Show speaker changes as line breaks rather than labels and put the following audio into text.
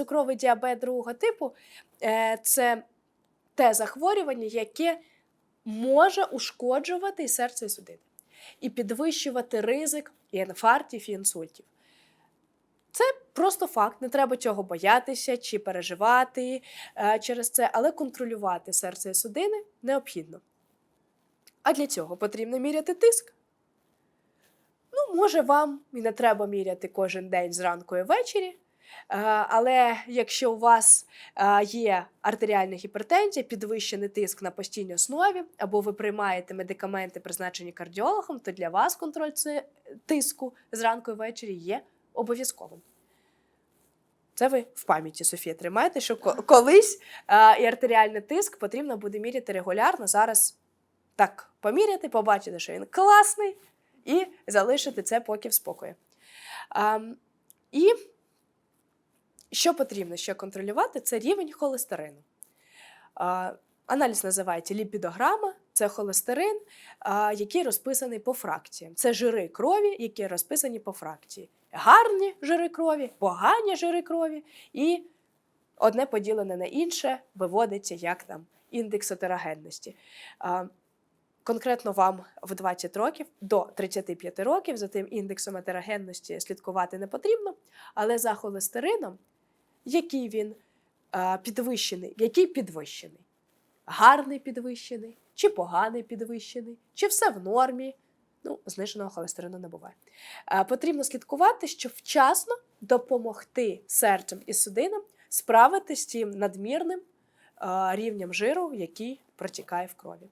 цукровий діабет другого типу е, це те захворювання, яке може ушкоджувати серце і судини, і підвищувати ризик і інфарктів, і інсультів. Це просто факт, не треба цього боятися чи переживати е, через це, але контролювати серце і судини необхідно. А для цього потрібно міряти тиск. Ну, може, вам і не треба міряти кожен день зранку і ввечері. Е, Але якщо у вас е, є артеріальна гіпертензія, підвищений тиск на постійній основі, або ви приймаєте медикаменти, призначені кардіологом, то для вас контроль тиску зранку і ввечері є обов'язковим. Це ви в пам'яті, Софія, тримаєте, що колись е, і артеріальний тиск потрібно буде міряти регулярно. Зараз так поміряти, побачити, що він класний, і залишити це поки в спокої. І що потрібно ще контролювати, це рівень холестерину. Аналіз називається ліпідограма, це холестерин, який розписаний по фракціям. Це жири крові, які розписані по фракції. Гарні жири крові, погані жири крові, і одне поділене на інше виводиться як там індекс етерогенності. А, Конкретно вам в 20 років до 35 років за тим індексом етерогенності слідкувати не потрібно, але за холестерином, який він підвищений, який підвищений, гарний підвищений, чи поганий підвищений, чи все в нормі. Ну, зниженого холестерину не буває. Потрібно слідкувати, щоб вчасно допомогти серцем і судинам справитися з тим надмірним рівнем жиру, який протікає в крові.